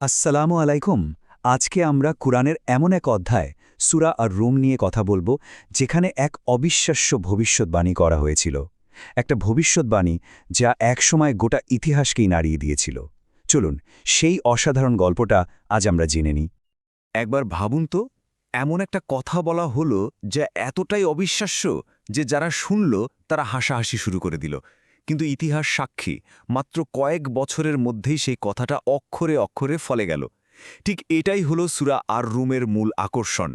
আসসালামু আলাইকুম। আজকে আমরা কুরআনের এমন এক অধ্যায়, সুরা আর রুম নিয়ে কথা বলব, যেখানে এক অবিশ্বাস্য ভবিষ্যৎবাণী করা হয়েছিল। একটা ভবিষ্যৎবাণী যা একসময় গোটা ইতিহাসকেই নাড়িয়ে দিয়েছিল। চলুন, সেই অসাধারণ গল্পটা আজ আমরা জেনে নিই। একবার ভাবুন তো, এমন একটা কথা বলা হলো যা এতটাই অবিশ্বাস্য যে যারা শুনল তারা হাসাহাসি শুরু করে দিল। কিন্তু ইতিহাস সাক্ষী, মাত্র কয়েক বছরের মধ্যেই সেই কথাটা অক্ষরে অক্ষরে ফলে গেল। ঠিক এটাই হলো সুরা আর রুমের মূল আকর্ষণ,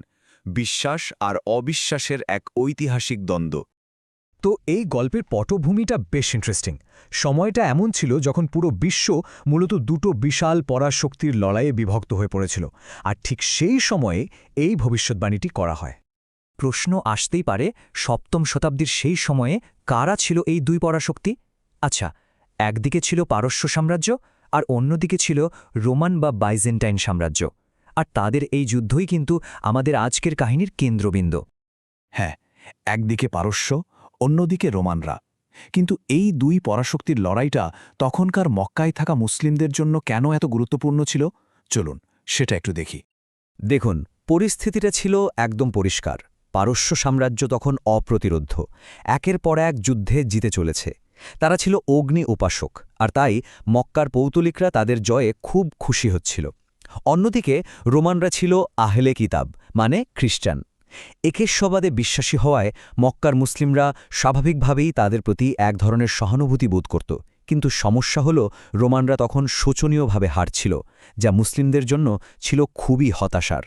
বিশ্বাস আর অবিশ্বাসের এক ঐতিহাসিক দ্বন্দ্ব। তো এই গল্পের পটভূমিটা বেশ ইন্টারেস্টিং সময়টা এমন ছিল যখন পুরো বিশ্ব মূলত দুটো বিশাল পরাশক্তির লড়াইয়ে বিভক্ত হয়ে পড়েছিল, আর ঠিক সেই সময়ে এই ভবিষ্যৎবাণীটি করা হয়। প্রশ্ন আসতেই পারে, সপ্তম শতাব্দীর সেই সময়ে কারা ছিল এই দুই পরাশক্তি? আচ্ছা একদিকে ছিল পারস্য সাম্রাজ্য আর অন্যদিকে ছিল রোমান বা বাইজেন্টাইন সাম্রাজ্য। আর তাদের এই যুদ্ধই কিন্তু আমাদের আজকের কাহিনীর কেন্দ্রবিন্দু। হ্যাঁ একদিকে পারস্য, অন্যদিকে রোমানরা। কিন্তু এই দুই পরাশক্তির লড়াইটা তখনকার মক্কায় থাকা মুসলিমদের জন্য কেন এত গুরুত্বপূর্ণ ছিল? চলুন, সেটা একটু দেখি। দেখুন, পরিস্থিতিটা ছিল একদম পরিষ্কার। পারস্য সাম্রাজ্য তখন অপ্রতিরোধ্য। একের পর এক যুদ্ধে জিতে চলেছে। তারা ছিল অগ্নি উপাসক, আর তাই মক্কার পৌতলিকরা তাদের জয়ে খুব খুশি হচ্ছিল। অন্যদিকে রোমানরা ছিল আহলে কিতাব মানে খ্রিস্টান। একেশ্ববাদে বিশ্বাসী হওয়ায় মক্কার মুসলিমরা স্বাভাবিকভাবেই তাদের প্রতি এক ধরনের সহানুভূতি বোধ করত। কিন্তু সমস্যা হল, রোমানরা তখন শোচনীয়ভাবে হারছিল, যা মুসলিমদের জন্য ছিল খুবই হতাশার।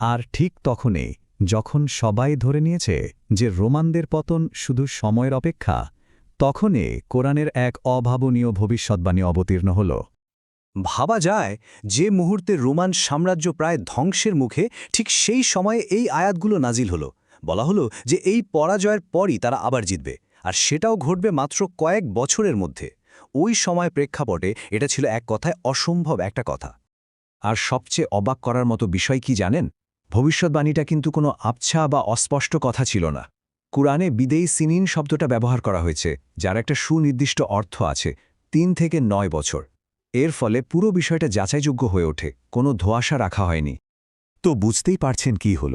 আর ঠিক তখনই, যখন সবাই ধরে নিয়েছে যে রোমানদের পতন শুধু সময়ের অপেক্ষা তখনই কোরআনের এক অভাবনীয় ভবিষ্যৎবাণী অবতীর্ণ হল। ভাবা যায় যে মুহূর্তে রোমান সাম্রাজ্য প্রায় ধ্বংসের মুখে ঠিক সেই সময়ে এই আয়াতগুলো নাজিল হলো। বলা হলো যে এই পরাজয়ের পরই তারা আবার জিতবে, আর সেটাও ঘটবে মাত্র কয়েক বছরের মধ্যে। ওই সময় প্রেক্ষাপটে এটা ছিল এক কথায় অসম্ভব একটা কথা। আর সবচেয়ে অবাক করার মতো বিষয় কি জানেন? ভবিষ্যৎবাণীটা কিন্তু কোনো আবছা বা অস্পষ্ট কথা ছিল না। কুরআনে বিদেয়ী সিনিন শব্দটা ব্যবহার করা হয়েছে, যার একটা সুনির্দিষ্ট অর্থ আছে, তিন থেকে নয় বছর। এর ফলে পুরো বিষয়টা যাচাইযোগ্য হয়ে ওঠে, কোনো ধোয়াশা রাখা হয়নি। তো বুঝতেই পারছেন কি হল?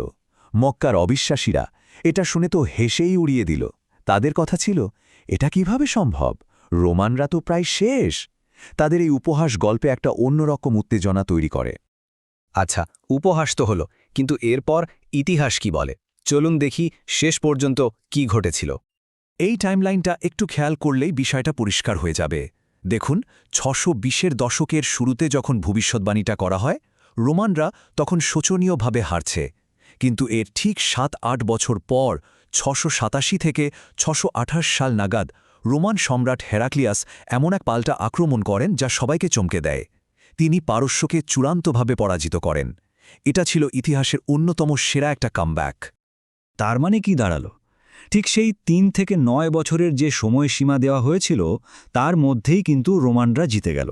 মক্কার অবিশ্বাসীরা এটা শুনে তো হেসেই উড়িয়ে দিল। তাদের কথা ছিল, এটা কীভাবে সম্ভব? রোমানরা তো প্রায় শেষ। তাদের এই উপহাস গল্পে একটা অন্যরকম উত্তেজনা তৈরি করে। আচ্ছা উপহাস তো হল, কিন্তু এরপর ইতিহাস কি বলে? চলুন দেখি শেষ পর্যন্ত কি ঘটেছিল। এই টাইমলাইনটা একটু খেয়াল করলেই বিষয়টা পরিষ্কার হয়ে যাবে। দেখুন, ছশো বিশের দশকের শুরুতে যখন ভবিষ্যৎবাণীটা করা হয়, রোমানরা তখন শোচনীয়ভাবে হারছে। কিন্তু এর ঠিক সাত আট বছর পর, ছশো সাতাশি থেকে ছশো সাল নাগাদ, রোমান সম্রাট হেরাক্লিয়াস এমন এক পাল্টা আক্রমণ করেন যা সবাইকে চমকে দেয়। তিনি পারস্যকে চূড়ান্তভাবে পরাজিত করেন। এটা ছিল ইতিহাসের অন্যতম সেরা একটা কামব্যাক। তার মানে কি দাঁড়াল? ঠিক সেই তিন থেকে নয় বছরের যে সময়সীমা দেওয়া হয়েছিল, তার মধ্যেই কিন্তু রোমানরা জিতে গেল।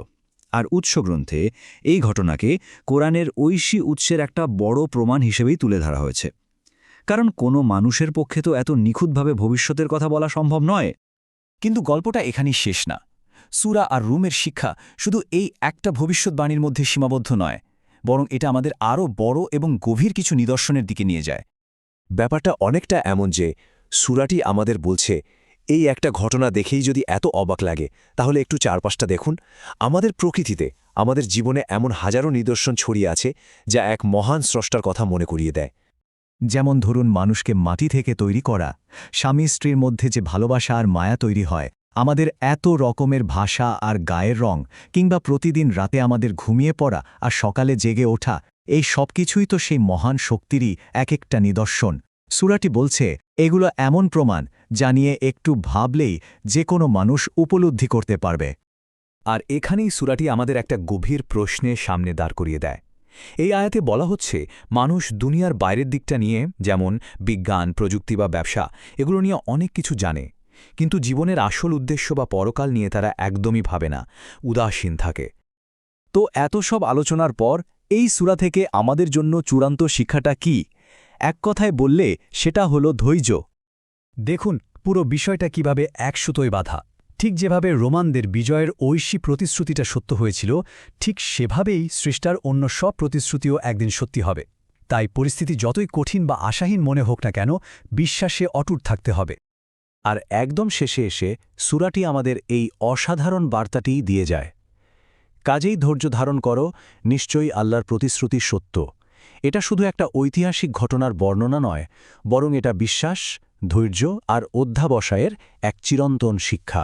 আর উৎসগ্রন্থে এই ঘটনাকে কোরআনের ঐশী উৎসের একটা বড় প্রমাণ হিসেবেই তুলে ধরা হয়েছে। কারণ কোনো মানুষের পক্ষে তো এত নিখুঁতভাবে ভবিষ্যতের কথা বলা সম্ভব নয়। কিন্তু গল্পটা এখানেই শেষ না। সুরা আর রুমের শিক্ষা শুধু এই একটা ভবিষ্যৎবাণীর মধ্যে সীমাবদ্ধ নয়, বরং এটা আমাদের আরও বড় এবং গভীর কিছু নিদর্শনের দিকে নিয়ে যায়। ব্যাপারটা অনেকটা এমন যে সুরাটি আমাদের বলছে, এই একটা ঘটনা দেখেই যদি এত অবাক লাগে, তাহলে একটু চারপাশটা দেখুন। আমাদের প্রকৃতিতে, আমাদের জীবনে এমন হাজারো নিদর্শন ছড়িয়ে আছে, যা এক মহান স্রষ্টার কথা মনে করিয়ে দেয়। যেমন ধরুন মানুষকে মাটি থেকে তৈরি করা, স্বামী স্ত্রীর মধ্যে যে ভালোবাসা আর মায়া তৈরি হয়, আমাদের এত রকমের ভাষা আর গায়ের রং, কিংবা প্রতিদিন রাতে আমাদের ঘুমিয়ে পড়া আর সকালে জেগে ওঠা এই সব কিছুই তো সেই মহান শক্তিরই এক একটা নিদর্শন। সুরাটি বলছে, এগুলো এমন প্রমাণ যা নিয়ে একটু ভাবলেই যে কোনো মানুষ উপলব্ধি করতে পারবে। আর এখানেই সুরাটি আমাদের একটা গভীর প্রশ্নে সামনে দাঁড় করিয়ে দেয়। এই আয়াতে বলা হচ্ছে, মানুষ দুনিয়ার বাইরের দিকটা নিয়ে, যেমন বিজ্ঞান, প্রযুক্তি বা ব্যবসা, এগুলো নিয়ে অনেক কিছু জানে। কিন্তু জীবনের আসল উদ্দেশ্য বা পরকাল নিয়ে তারা একদমই ভাবে না, উদাসীন থাকে। তো এত সব আলোচনার পর এই সুরা থেকে আমাদের জন্য চূড়ান্ত শিক্ষাটা কি? এক কথায় বললে সেটা হলো ধৈর্য। দেখুন, পুরো বিষয়টা কীভাবে এক সুতোয় বাধা। ঠিক যেভাবে রোমানদের বিজয়ের ঐশী প্রতিশ্রুতিটা সত্য হয়েছিল, ঠিক সেভাবেই সৃষ্টার অন্য সব প্রতিশ্রুতিও একদিন সত্যি হবে। তাই পরিস্থিতি যতই কঠিন বা আশাহীন মনে হোক না কেন, বিশ্বাসে অটুট থাকতে হবে। আর একদম শেষে এসে সুরাটি আমাদের এই অসাধারণ বার্তাটিই দিয়ে যায়। কাজেই ধৈর্য ধারণ করো, নিশ্চয়ই আল্লাহর প্রতিশ্রুতি সত্য। এটা শুধু একটা ঐতিহাসিক ঘটনার বর্ণনা নয়, বরং এটা বিশ্বাস, ধৈর্য আর অধ্যাবসায়ের এক চিরন্তন শিক্ষা।